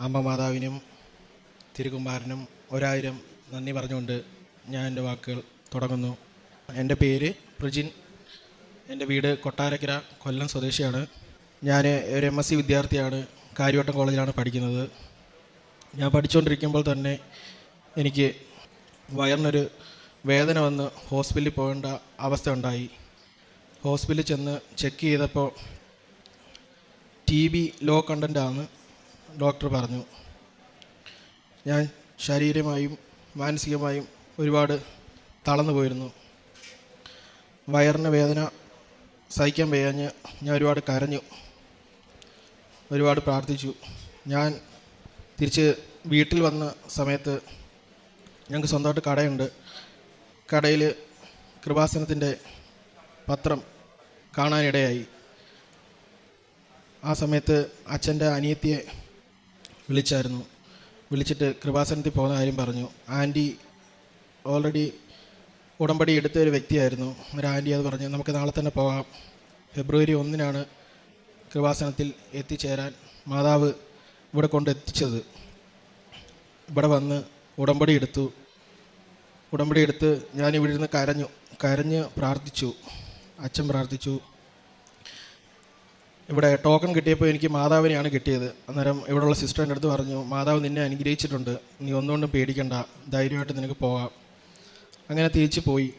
അമ്മ മാതാവിനും തിരുകുമാരനും ഒരായിരം നന്ദി പറഞ്ഞുകൊണ്ട് ഞാൻ എന്റെ വാക്കുകൾ തുടങ്ങുന്നു. എന്റെ പേര് പ്രജിൻ. എന്റെ വീട് കൊട്ടാരക്കര കൊല്ലം സ്വദേശിയാണ്. ഞാൻ ഒരു എം എസ് സി വിദ്യാർത്ഥിയാണ്. കാര്യവട്ടം കോളേജിലാണ് പഠിക്കുന്നത്. ഞാൻ പഠിച്ചുകൊണ്ടിരിക്കുമ്പോൾ തന്നെ എനിക്ക് വയറിനൊരു വേദന വന്ന് ഹോസ്പിറ്റലിൽ പോകേണ്ട അവസ്ഥ ഉണ്ടായി. ഹോസ്പിറ്റലിൽ ചെന്ന് ചെക്ക് ചെയ്തപ്പോൾ ടി ബി ലോ കണ്ടന്റാണ് ഡോക്ടർ പറഞ്ഞു. ഞാൻ ശാരീരികമായും മാനസികമായും ഒരുപാട് തളർന്നു പോയിരുന്നു. വയറിന് വേദന സഹിക്കാൻ വയ്യാഞ്ഞ് ഞാൻ ഒരുപാട് കരഞ്ഞു. ഒരുപാട് പ്രാർത്ഥിച്ചു. ഞാൻ തിരിച്ച് വീട്ടിൽ വന്ന സമയത്ത് ഞങ്ങൾക്ക് സ്വന്തമായിട്ട് കടയുണ്ട്. കടയിൽ കൃപാസനത്തിന്റെ പത്രം കാണാനിടയായി. ആ സമയത്ത് അച്ഛന്റെ അനിയത്തിയെ വിളിച്ചായിരുന്നു. വിളിച്ചിട്ട് കൃപാസനത്തിൽ പോകുന്ന കാര്യം പറഞ്ഞു. ആന്റി ഓൾറെഡി ഉടമ്പടി എടുത്ത ഒരു വ്യക്തിയായിരുന്നു. ഒരു ആന്റി അത് പറഞ്ഞു നമുക്ക് നാളെ തന്നെ പോകാം. ഫെബ്രുവരി ഒന്നിനാണ് കൃപാസനത്തിൽ എത്തിച്ചേരാൻ മാതാവ് ഇവിടെ കൊണ്ടെത്തിച്ചത് ഇവിടെ വന്ന് ഉടമ്പടി എടുത്തു. ഉടമ്പടി എടുത്ത് ഞാൻ ഇവിടെ ഇരുന്ന് കരഞ്ഞു. കരഞ്ഞ് പ്രാർത്ഥിച്ചു. അച്ഛൻ പ്രാർത്ഥിച്ചു. ഇവിടെ ടോക്കൺ കിട്ടിയപ്പോൾ എനിക്ക് മാതാവിനെയാണ് കിട്ടിയത്. അന്നേരം ഇവിടെയുള്ള സിസ്റ്ററിന്റെ അടുത്ത് പറഞ്ഞു മാതാവ് നിന്നെ അനുഗ്രഹിച്ചിട്ടുണ്ട്. നീ ഒന്നുകൊണ്ടും പേടിക്കണ്ട. ധൈര്യമായിട്ട് നിനക്ക് പോകാം. അങ്ങനെ തിരിച്ചു പോയി.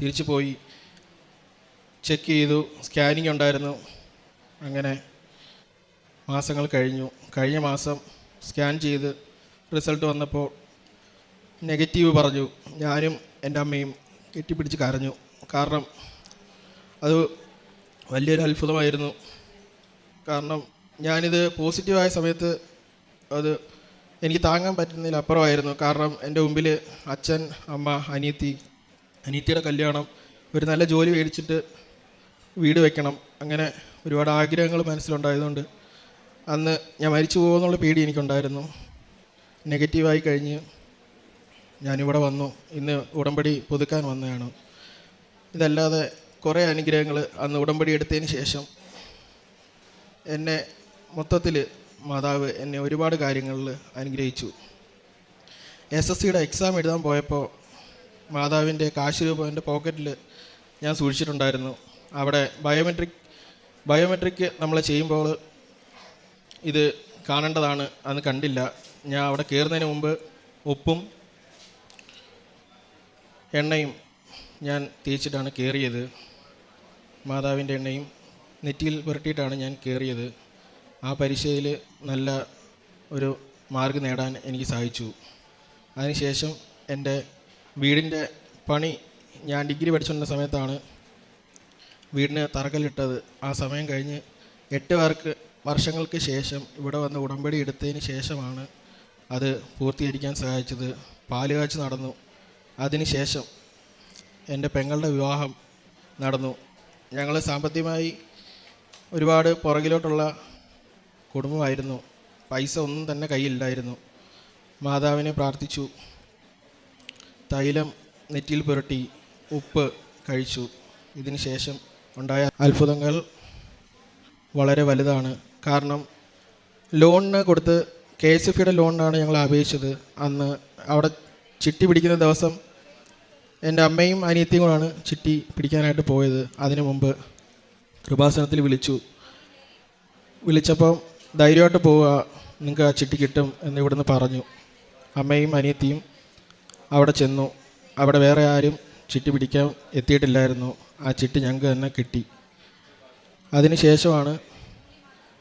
തിരിച്ചു പോയി. ചെക്ക് ചെയ്തു. സ്കാനിങ് ഉണ്ടായിരുന്നു. അങ്ങനെ മാസങ്ങൾ കഴിഞ്ഞു. കഴിഞ്ഞ മാസം സ്കാൻ ചെയ്ത് റിസൾട്ട് വന്നപ്പോൾ നെഗറ്റീവ് പറഞ്ഞു. ഞാനും എന്റെ അമ്മയും കെട്ടിപ്പിടിച്ച് കരഞ്ഞു. കാരണം അത് വലിയൊരു അത്ഭുതമായിരുന്നു. കാരണം ഞാനിത് പോസിറ്റീവായ സമയത്ത് അത് എനിക്ക് താങ്ങാൻ പറ്റുന്നതിൽ അപ്പുറമായിരുന്നു. കാരണം എന്റെ മുമ്പിൽ അച്ഛൻ അമ്മ അനിയത്തി അനിയത്തിയുടെ കല്യാണം ഒരു നല്ല ജോലി മേടിച്ചിട്ട് വീട് വെക്കണം അങ്ങനെ ഒരുപാട് ആഗ്രഹങ്ങൾ മനസ്സിലുണ്ടായതുകൊണ്ട് അന്ന് ഞാൻ മരിച്ചു പോകുമെന്നുള്ള പേടി എനിക്കുണ്ടായിരുന്നു. നെഗറ്റീവായി കഴിഞ്ഞ് ഞാനിവിടെ വന്നു. ഇന്ന് ഉടമ്പടി പുതുക്കാൻ വന്നതാണ്. ഇതല്ലാതെ കുറേ അനുഗ്രഹങ്ങൾ അന്ന് ഉടമ്പടി എടുത്തതിന് ശേഷം എന്നെ മൊത്തത്തിൽ മാതാവ് എന്നെ ഒരുപാട് കാര്യങ്ങളിൽ അനുഗ്രഹിച്ചു. എസ് എസ് സിയുടെ എക്സാം എഴുതാൻ പോയപ്പോൾ മാതാവിന്റെ കാശ് രൂപ എന്റെ പോക്കറ്റിൽ ഞാൻ സൂക്ഷിച്ചിട്ടുണ്ടായിരുന്നു. അവിടെ ബയോമെട്രിക് ബയോമെട്രിക് നമ്മൾ ചെയ്യുമ്പോൾ ഇത് കാണേണ്ടതാണ് അന്ന് കണ്ടില്ല. ഞാൻ അവിടെ കയറുന്നതിന് മുമ്പ് ഉപ്പും എണ്ണയും ഞാൻ തേച്ചിട്ടാണ് കയറിയത് മാതാവിന്റെ എണ്ണയും നെറ്റിയിൽ പുരട്ടിയിട്ടാണ് ഞാൻ കയറിയത്. ആ പരീക്ഷയിൽ നല്ല ഒരു മാർക്ക് നേടാൻ എനിക്ക് സാധിച്ചു. അതിനുശേഷം എന്റെ വീടിന്റെ പണി ഞാൻ ഡിഗ്രി പഠിച്ചുകൊണ്ട സമയത്താണ് വീടിന് തറക്കല്ലിട്ടത്. ആ സമയം കഴിഞ്ഞ് എട്ട് പേർക്ക് വർഷങ്ങൾക്ക് ശേഷം ഇവിടെ വന്ന് ഉടമ്പടി എടുത്തതിന് ശേഷമാണ് അത് പൂർത്തീകരിക്കാൻ സഹായിച്ചത്. പാലുകാച്ച് നടന്നു. അതിനുശേഷം എന്റെ പെങ്ങളുടെ വിവാഹം നടന്നു. ഞങ്ങൾ സാമ്പത്തികമായി ഒരുപാട് പുറകിലോട്ടുള്ള കുടുംബമായിരുന്നു. പൈസ ഒന്നും തന്നെ കയ്യിലില്ലായിരുന്നു. മാതാവിനെ പ്രാർത്ഥിച്ചു. തൈലം നെറ്റിയിൽ പുരട്ടി ഉപ്പ് കഴിച്ചു. ഇതിന് ശേഷം ഉണ്ടായ അത്ഭുതങ്ങൾ വളരെ വലുതാണ്. കാരണം ലോണിന് കൊടുത്ത് കെ എസ് എഫ് ലോണിനാണ് ഞങ്ങൾ അപേക്ഷിച്ചത്. അന്ന് അവിടെ ചിട്ടി പിടിക്കുന്ന ദിവസം എന്റെ അമ്മയും അനിയത്തിയും കൂടാണ് ചിട്ടി പിടിക്കാനായിട്ട് പോയത്. അതിനു മുമ്പ് കൃപാസനത്തിൽ വിളിച്ചു. വിളിച്ചപ്പം ധൈര്യമായിട്ട് പോവുക നിങ്ങൾക്ക് ആ ചിട്ടി കിട്ടും എന്ന് ഇവിടുന്ന് പറഞ്ഞു. അമ്മയും അനിയത്തിയും അവിടെ ചെന്നു. അവിടെ വേറെ ആരും ചിട്ടി പിടിക്കാൻ എത്തിയിട്ടില്ലായിരുന്നു. ആ ചിട്ടി ഞങ്ങൾക്ക് തന്നെ കിട്ടി. അതിനുശേഷമാണ്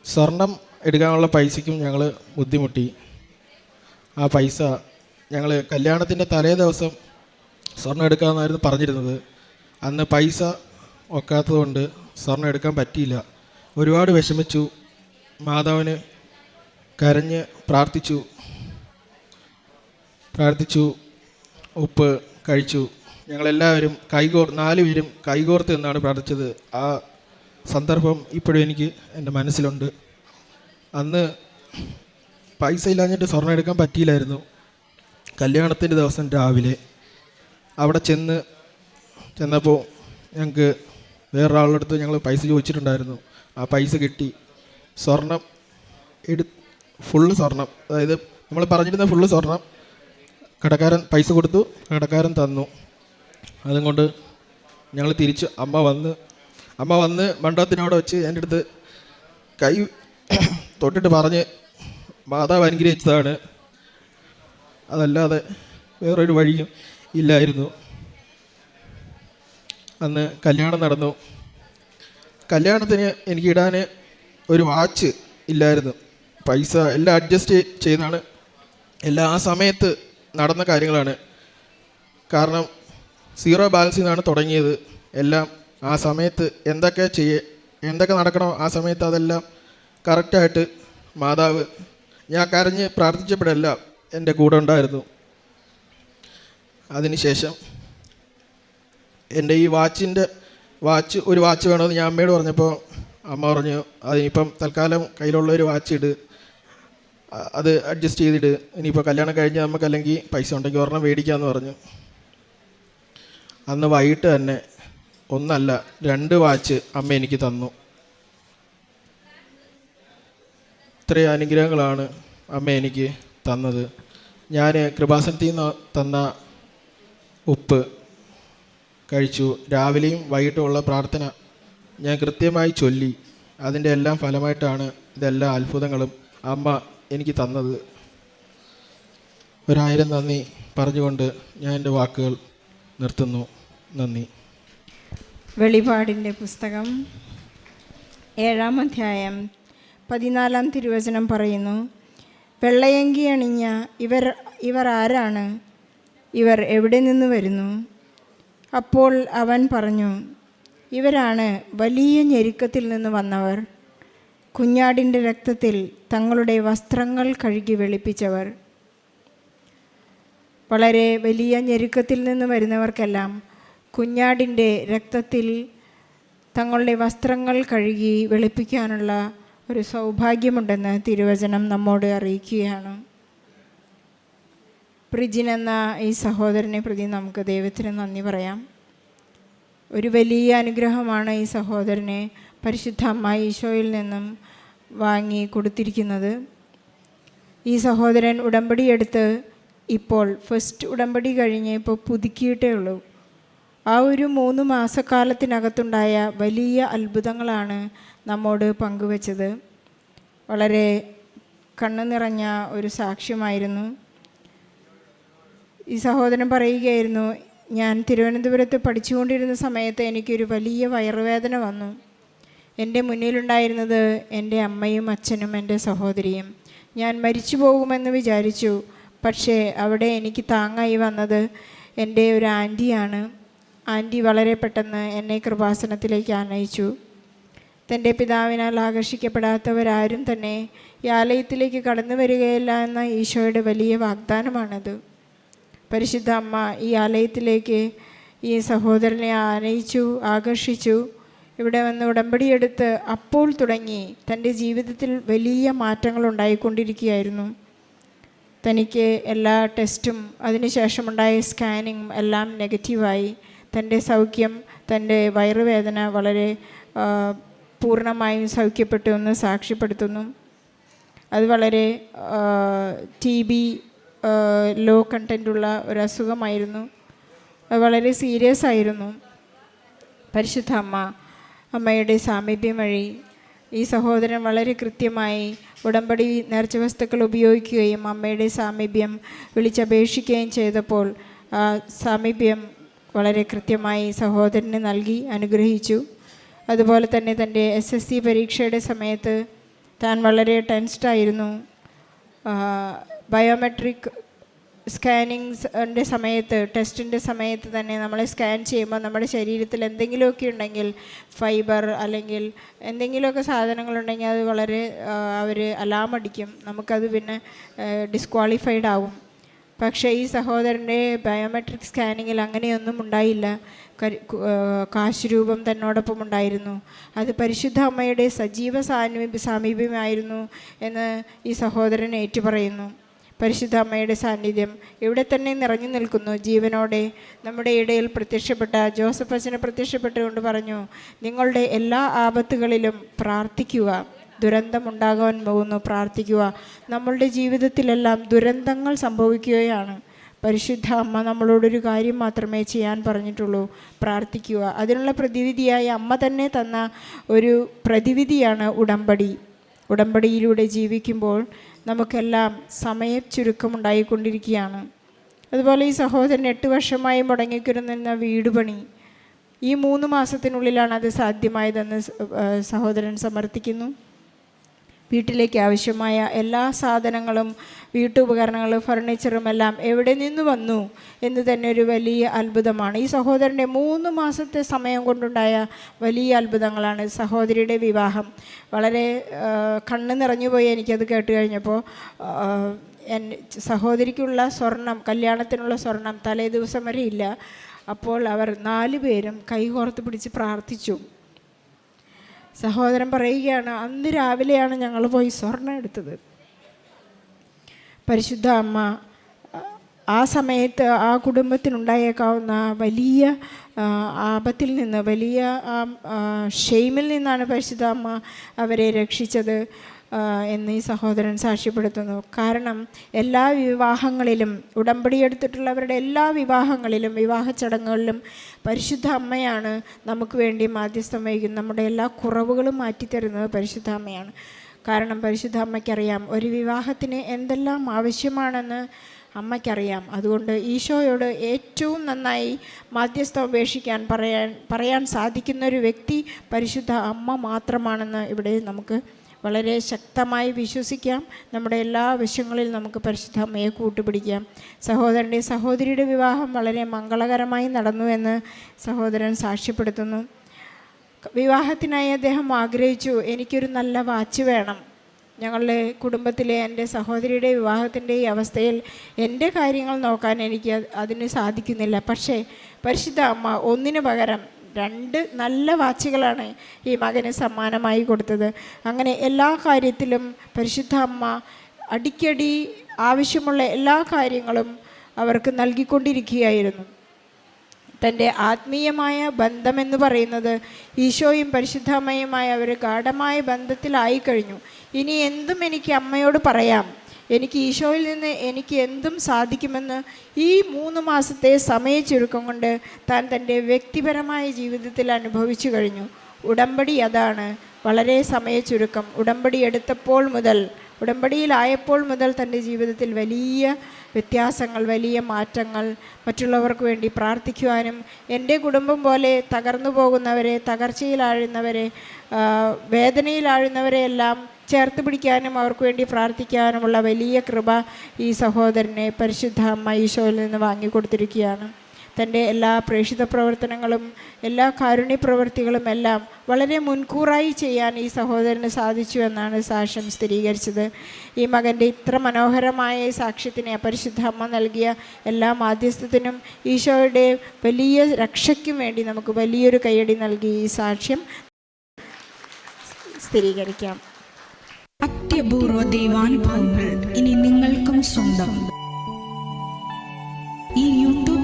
സ്വർണം എടുക്കാനുള്ള പൈസയ്ക്കും ഞങ്ങൾ ബുദ്ധിമുട്ടി. ആ പൈസ ഞങ്ങൾ കല്യാണത്തിന്റെ തലേ ദിവസം സ്വർണം എടുക്കാമെന്നായിരുന്നു പറഞ്ഞിരുന്നത്. അന്ന് പൈസ ഒക്കാത്തതുകൊണ്ട് സ്വർണം എടുക്കാൻ പറ്റിയില്ല. ഒരുപാട് വിഷമിച്ചു. മാതാവിന് കരഞ്ഞ് പ്രാർത്ഥിച്ചു. പ്രാർത്ഥിച്ചു. ഉപ്പ് കഴിച്ചു. ഞങ്ങളെല്ലാവരും കൈകോർ നാല് പേരും കൈകോർത്ത് എന്നാണ് പ്രാർത്ഥിച്ചത്. ആ സന്ദർഭം ഇപ്പോഴും എനിക്ക് എന്റെ മനസ്സിലുണ്ട്. അന്ന് പൈസ ഇല്ലാഞ്ഞിട്ട് സ്വർണം എടുക്കാൻ പറ്റിയില്ലായിരുന്നു. കല്യാണത്തിന്റെ ദിവസം രാവിലെ അവിടെ ചെന്ന് ചെന്നപ്പോൾ ഞങ്ങൾക്ക് വേറൊരാളുടെ അടുത്ത് ഞങ്ങൾ പൈസ ചോദിച്ചിട്ടുണ്ടായിരുന്നു. ആ പൈസ കിട്ടി. സ്വർണം എടു ഫുള്ള് സ്വർണം. അതായത് നമ്മൾ പറഞ്ഞിരുന്ന ഫുള്ള് സ്വർണം കടക്കാരൻ പൈസ കൊടുത്തു കടക്കാരൻ തന്നു. അതും കൊണ്ട് ഞങ്ങൾ തിരിച്ച് അമ്മ വന്ന് അമ്മ വന്ന് മണ്ഡപത്തിനവിടെ വെച്ച് എന്റെ അടുത്ത് കൈ തൊട്ടിട്ട് പറഞ്ഞ് മാതാവ് അനുഗ്രഹിച്ചതാണ്. അതല്ലാതെ വേറൊരു വഴിയും ഇല്ലായിരുന്നു. അന്ന് കല്യാണം നടന്നു. കല്യാണത്തിന് എനിക്ക് ഇടാൻ ഒരു വാച്ച് ഇല്ലായിരുന്നു. പൈസ എല്ലാം അഡ്ജസ്റ്റ് ചെയ്താണ്. എല്ലാം ആ സമയത്ത് നടന്ന കാര്യങ്ങളാണ്. കാരണം സീറോ ബാലൻസിൽ നിന്നാണ് തുടങ്ങിയത്. എല്ലാം ആ സമയത്ത് എന്തൊക്കെ ചെയ്യേ എന്തൊക്കെ നടക്കണോ ആ സമയത്ത് അതെല്ലാം കറക്റ്റായിട്ട് മാതാവ് ഞാൻ കരഞ്ഞ് പ്രാർത്ഥിച്ചപ്പോഴെല്ലാം എന്റെ കൂടെ ഉണ്ടായിരുന്നു. അതിനുശേഷം എന്റെ ഈ വാച്ചിന്റെ വാച്ച് ഒരു വാച്ച് വേണമെന്ന് ഞാൻ അമ്മയോട് പറഞ്ഞപ്പോൾ അമ്മ പറഞ്ഞു അതിനിപ്പം തൽക്കാലം കയ്യിലുള്ള ഒരു വാച്ച് ഇട്. അത് അഡ്ജസ്റ്റ് ചെയ്തിട്ട് ഇനിയിപ്പോൾ കല്യാണം കഴിഞ്ഞ് നമുക്ക് അല്ലെങ്കിൽ പൈസ ഉണ്ടെങ്കിൽ ഒരെണ്ണം മേടിക്കാമെന്ന് പറഞ്ഞു. അന്ന് വൈകിട്ട് തന്നെ ഒന്നല്ല രണ്ട് വാച്ച് അമ്മ എനിക്ക് തന്നു. ഇത്രയും അനുഗ്രഹങ്ങളാണ് അമ്മ എനിക്ക് തന്നത്. ഞാൻ കൃപാസനത്തിൽ നിന്ന് തന്ന ഉപ്പ് കഴിച്ചു. രാവിലെയും വൈകിട്ടുമുള്ള പ്രാർത്ഥന ഞാൻ കൃത്യമായി ചൊല്ലി. അതിന്റെ എല്ലാം ഫലമായിട്ടാണ് ഇതെല്ലാ അത്ഭുതങ്ങളും അമ്മ എനിക്ക് തന്നത്. ഒരായിരം നന്ദി പറഞ്ഞുകൊണ്ട് ഞാൻ എന്റെ വാക്കുകൾ നിർത്തുന്നു. നന്ദി. വെളിപാടിന്റെ പുസ്തകം ഏഴാം അധ്യായം പതിനാലാം തിരുവചനം പറയുന്നു വെള്ളയങ്കി അണിഞ്ഞ ഇവർ ഇവർ ആരാണ്? ഇവർ എവിടെ നിന്ന് വരുന്നു? അപ്പോൾ അവൻ പറഞ്ഞു ഇവരാണ് വലിയ ഞെരുക്കത്തിൽ നിന്ന് വന്നവർ. കുഞ്ഞാടിന്റെ രക്തത്തിൽ തങ്ങളുടെ വസ്ത്രങ്ങൾ കഴുകി വെളുപ്പിച്ചവർ. വളരെ വലിയ ഞെരുക്കത്തിൽ നിന്ന് വരുന്നവർക്കെല്ലാം കുഞ്ഞാടിന്റെ രക്തത്തിൽ തങ്ങളുടെ വസ്ത്രങ്ങൾ കഴുകി വെളുപ്പിക്കാനുള്ള ഒരു സൗഭാഗ്യമുണ്ടെന്ന് തിരുവചനം നമ്മോട് അറിയിക്കുകയാണ്. പ്രിജിൻ എന്ന ഈ സഹോദരനെ പ്രതി നമുക്ക് ദൈവത്തിന് നന്ദി പറയാം. ഒരു വലിയ അനുഗ്രഹമാണ് ഈ സഹോദരനെ പരിശുദ്ധ അമ്മ ഈശോയിൽ നിന്നും വാങ്ങി കൊടുത്തിരിക്കുന്നത്. ഈ സഹോദരൻ ഉടമ്പടി എടുത്ത് ഇപ്പോൾ ഫസ്റ്റ് ഉടമ്പടി കഴിഞ്ഞ് ഇപ്പോൾ പുതുക്കിയിട്ടേ ഉള്ളൂ. ആ ഒരു മൂന്ന് മാസക്കാലത്തിനകത്തുണ്ടായ വലിയ അത്ഭുതങ്ങളാണ് നമ്മോട് പങ്കുവച്ചത്. വളരെ കണ്ണു നിറഞ്ഞ ഒരു സാക്ഷ്യമായിരുന്നു. ഈ സഹോദരൻ പറയുകയായിരുന്നു ഞാൻ തിരുവനന്തപുരത്ത് പഠിച്ചുകൊണ്ടിരുന്ന സമയത്ത് എനിക്കൊരു വലിയ വയറുവേദന വന്നു. എന്റെ മുന്നിലുണ്ടായിരുന്നത് എന്റെ അമ്മയും അച്ഛനും എന്റെ സഹോദരിയും. ഞാൻ മരിച്ചു പോകുമെന്ന് വിചാരിച്ചു. പക്ഷേ അവിടെ എനിക്ക് താങ്ങായി വന്നത് എന്റെ ഒരു ആന്റിയാണ്. ആന്റി വളരെ പെട്ടെന്ന് എന്നെ കൃപാസനത്തിലേക്ക് ആനയിച്ചു. തന്റെ പിതാവിനാൽ ആകർഷിക്കപ്പെടാത്തവരാരും തന്നെ ഈ ആലയത്തിലേക്ക് കടന്നു വരികയില്ല എന്ന ഈശോയുടെ വലിയ വാഗ്ദാനമാണത്. പരിശുദ്ധ അമ്മ ഈ ആലയത്തിലേക്ക് ഈ സഹോദരനെ ആനയിച്ചു ആകർഷിച്ചു. ഇവിടെ വന്ന് ഉടമ്പടിയെടുത്ത് അപ്പോൾ തുടങ്ങി തന്റെ ജീവിതത്തിൽ വലിയ മാറ്റങ്ങൾ ഉണ്ടായിക്കൊണ്ടിരിക്കുകയായിരുന്നു. തനിക്ക് എല്ലാ ടെസ്റ്റും അതിനുശേഷമുണ്ടായ സ്കാനിങ്ങും എല്ലാം നെഗറ്റീവായി. തന്റെ സൗഖ്യം തന്റെ വയറുവേദന വളരെ പൂർണമായും സൗഖ്യപ്പെട്ടു എന്ന് സാക്ഷ്യപ്പെടുത്തുന്നു. അത് വളരെ ടി ബി ലോ കണ്ടന്റുള്ള ഒരു അസുഖമായിരുന്നു വളരെ സീരിയസ് ആയിരുന്നു. പരിശുദ്ധ അമ്മ അമ്മയുടെ സാമീപ്യം വഴി ഈ സഹോദരൻ വളരെ കൃത്യമായി ഉടമ്പടി നേർച്ച വസ്തുക്കൾ ഉപയോഗിക്കുകയും അമ്മയുടെ സാമീപ്യം വിളിച്ചപേക്ഷിക്കുകയും ചെയ്തപ്പോൾ ആ സാമീപ്യം വളരെ കൃത്യമായി സഹോദരന് നൽകി അനുഗ്രഹിച്ചു. അതുപോലെ തന്നെ തന്റെ എസ് എസ് സി പരീക്ഷയുടെ സമയത്ത് താൻ വളരെ ടെൻസ്ഡായിരുന്നു ബയോമെട്രിക് സ്കാനിങ്സിന്റെ സമയത്ത് ടെസ്റ്റിന്റെ സമയത്ത് തന്നെ നമ്മളെ സ്കാൻ ചെയ്യുമ്പോൾ നമ്മുടെ ശരീരത്തിൽ എന്തെങ്കിലുമൊക്കെ ഉണ്ടെങ്കിൽ ഫൈബർ അല്ലെങ്കിൽ എന്തെങ്കിലുമൊക്കെ സാധനങ്ങളുണ്ടെങ്കിൽ അത് വളരെ അവർ അലാം അടിക്കും. നമുക്കത് പിന്നെ ഡിസ്ക്വാളിഫൈഡ് ആവും. പക്ഷേ ഈ സഹോദരന്റെ ബയോമെട്രിക് സ്കാനിങ്ങിൽ അങ്ങനെയൊന്നും ഉണ്ടായില്ല. കാശ് രൂപം തന്നോടൊപ്പം ഉണ്ടായിരുന്നു. അത് പരിശുദ്ധ അമ്മയുടെ സജീവ സാമീപ്യ സാമീപ്യമായിരുന്നു എന്ന് ഈ സഹോദരൻ ഏറ്റുപറയുന്നു പരിശുദ്ധ അമ്മയുടെ സാന്നിധ്യം ഇവിടെ തന്നെ നിറഞ്ഞു നിൽക്കുന്നു. ജീവനോടെ നമ്മുടെ ഇടയിൽ പ്രത്യക്ഷപ്പെട്ട അച്ഛനെ പ്രത്യക്ഷപ്പെട്ടുകൊണ്ട് പറഞ്ഞു നിങ്ങളുടെ എല്ലാ ആപത്തുകളിലും പ്രാർത്ഥിക്കുക. ദുരന്തമുണ്ടാകാൻ പോകുന്നു. പ്രാർത്ഥിക്കുക. നമ്മളുടെ ജീവിതത്തിലെല്ലാം ദുരന്തങ്ങൾ സംഭവിക്കുകയാണ്. പരിശുദ്ധ അമ്മ നമ്മളോടൊരു കാര്യം മാത്രമേ ചെയ്യാൻ പറഞ്ഞിട്ടുള്ളൂ. പ്രാർത്ഥിക്കുക. അതിനുള്ള പ്രതിവിധിയായി അമ്മ തന്നെ തന്ന ഒരു പ്രതിവിധിയാണ് ഉടമ്പടി. ഉടമ്പടിയിലൂടെ ജീവിക്കുമ്പോൾ നമുക്കെല്ലാം സമയ ചുരുക്കമുണ്ടായിക്കൊണ്ടിരിക്കുകയാണ്. അതുപോലെ ഈ സഹോദരൻ എട്ട് വർഷമായി മുടങ്ങിക്കിരുന്നിരുന്ന വീട് പണി ഈ മൂന്ന് മാസത്തിനുള്ളിലാണ് അത് സാധ്യമായതെന്ന് സഹോദരൻ സമർത്ഥിക്കുന്നു. വീട്ടിലേക്ക് ആവശ്യമായ എല്ലാ സാധനങ്ങളും വീട്ടുപകരണങ്ങൾ ഫർണിച്ചറും എല്ലാം എവിടെ നിന്ന് വന്നു എന്ന് തന്നെ ഒരു വലിയ അത്ഭുതമാണ്. ഈ സഹോദരന്റെ മൂന്ന് മാസത്തെ സമയം കൊണ്ടുണ്ടായ വലിയ അത്ഭുതങ്ങളാണ് സഹോദരിയുടെ വിവാഹം. വളരെ കണ്ണ് നിറഞ്ഞുപോയി എനിക്കത് കേട്ട് കഴിഞ്ഞപ്പോൾ സഹോദരിക്കുള്ള സ്വർണം കല്യാണത്തിനുള്ള സ്വർണം തലേ ദിവസം വരെ ഇല്ല. അപ്പോൾ അവർ നാല് പേരും കൈകോർത്ത് പിടിച്ച് പ്രാർത്ഥിച്ചു. സഹോദരൻ പറയുകയാണ് അന്ന് രാവിലെയാണ് ഞങ്ങൾ പോയി സ്വർണം എടുത്തത്. പരിശുദ്ധ അമ്മ ആ- സമയത്ത് ആ കുടുംബത്തിനുണ്ടായേക്കാവുന്ന വലിയ ആപത്തിൽ നിന്ന് വലിയ ഷെയിമിൽ നിന്നാണ് പരിശുദ്ധ അമ്മ അവരെ രക്ഷിച്ചത് എന്ന് ഈ സഹോദരൻ സാക്ഷ്യപ്പെടുത്തുന്നു. കാരണം എല്ലാ വിവാഹങ്ങളിലും ഉടമ്പടി എടുത്തിട്ടുള്ളവരുടെ എല്ലാ വിവാഹങ്ങളിലും വിവാഹ ചടങ്ങുകളിലും പരിശുദ്ധ അമ്മയാണ് നമുക്ക് വേണ്ടി മാധ്യസ്ഥം വഹിക്കുന്നത്. നമ്മുടെ എല്ലാ കുറവുകളും മാറ്റിത്തരുന്നത് പരിശുദ്ധ അമ്മയാണ്. കാരണം പരിശുദ്ധ അമ്മയ്ക്കറിയാം ഒരു വിവാഹത്തിന് എന്തെല്ലാം ആവശ്യമാണെന്ന് അമ്മയ്ക്കറിയാം. അതുകൊണ്ട് ഈശോയോട് ഏറ്റവും നന്നായി മാധ്യസ്ഥം ഉപേക്ഷിക്കാൻ പറയാൻ പറയാൻ സാധിക്കുന്ന ഒരു വ്യക്തി പരിശുദ്ധ അമ്മ മാത്രമാണെന്ന് ഇവിടെ നമുക്ക് വളരെ ശക്തമായി വിശ്വസിക്കാം. നമ്മുടെ എല്ലാ വശങ്ങളിൽ നമുക്ക് പരിശുദ്ധ അമ്മയെ കൂട്ടുപിടിക്കാം. സഹോദരന്റെ സഹോദരിയുടെ വിവാഹം വളരെ മംഗളകരമായി നടന്നു എന്ന് സഹോദരൻ സാക്ഷ്യപ്പെടുത്തുന്നു. വിവാഹത്തിനായി അദ്ദേഹം ആഗ്രഹിച്ചു എനിക്കൊരു നല്ല വാച്ച് വേണം. ഞങ്ങളുടെ കുടുംബത്തിലെ എന്റെ സഹോദരിയുടെ വിവാഹത്തിന്റെ ഈ അവസ്ഥയിൽ എന്റെ കാര്യങ്ങൾ നോക്കാൻ എനിക്ക് അത് അതിന് സാധിക്കുന്നില്ല. പക്ഷേ പരിശുദ്ധ അമ്മ ഒന്നിനു പകരം രണ്ട് നല്ല വാച്ചുകളാണ് ഈ മകന് സമ്മാനമായി കൊടുത്തത്. അങ്ങനെ എല്ലാ കാര്യത്തിലും പരിശുദ്ധ അമ്മ അടിക്കടി ആവശ്യമുള്ള എല്ലാ കാര്യങ്ങളും അവർക്ക് നൽകിക്കൊണ്ടിരിക്കുകയായിരുന്നു. തന്റെ ആത്മീയമായ ബന്ധമെന്ന് പറയുന്നത് ഈശോയും പരിശുദ്ധമ്മയുമായ ഒരു ഗാഠമായ ബന്ധത്തിലായി കഴിഞ്ഞു. ഇനി എന്തും എനിക്ക് അമ്മയോട് പറയാം. എനിക്ക് ഈശോയിൽ നിന്ന് എനിക്ക് എന്തും സാധിക്കുമെന്ന് ഈ മൂന്ന് മാസത്തെ സമയ ചുരുക്കം കൊണ്ട് താൻ തന്റെ വ്യക്തിപരമായ ജീവിതത്തിൽ അനുഭവിച്ചു കഴിഞ്ഞു. ഉടമ്പടി അതാണ്. വളരെ സമയ ചുരുക്കം. ഉടമ്പടി എടുത്തപ്പോൾ മുതൽ ഉടമ്പടിയിലായപ്പോൾ മുതൽ തന്റെ ജീവിതത്തിൽ വലിയ വ്യത്യാസങ്ങൾ വലിയ മാറ്റങ്ങൾ മറ്റുള്ളവർക്ക് വേണ്ടി പ്രാർത്ഥിക്കുവാനും എന്റെ കുടുംബം പോലെ തകർന്നു പോകുന്നവരെ തകർച്ചയിലാഴുന്നവരെ ആ, വേദനയിലാഴുന്നവരെ എല്ലാം ചേർത്ത് പിടിക്കാനും അവർക്ക് വേണ്ടി പ്രാർത്ഥിക്കാനുമുള്ള വലിയ കൃപ ഈ സഹോദരനെ പരിശുദ്ധ അമ്മ ഈശോയിൽ നിന്ന് വാങ്ങിക്കൊടുത്തിരിക്കുകയാണ്. തന്റെ എല്ലാ പ്രേഷിത പ്രവർത്തനങ്ങളും എല്ലാ കാരുണ്യ പ്രവൃത്തികളും എല്ലാം വളരെ മുൻകൂറായി ചെയ്യാൻ ഈ സഹോദരന് സാധിച്ചു എന്നാണ് സാക്ഷ്യം സ്ഥിരീകരിച്ചത്. ഈ മകന്റെ ഇത്ര മനോഹരമായ സാക്ഷ്യത്തിന് പരിശുദ്ധ അമ്മ നൽകിയ എല്ലാ മാധ്യസ്ഥത്തിനും ഈശോയുടെ വലിയ രക്ഷയ്ക്കും വേണ്ടി നമുക്ക് വലിയൊരു കൈയടി നൽകി ഈ സാക്ഷ്യം സ്ഥിരീകരിക്കാം. അത്യപൂർവ ദൈവാനുഭവങ്ങൾ ഇനി നിങ്ങൾക്കും സ്വന്തം.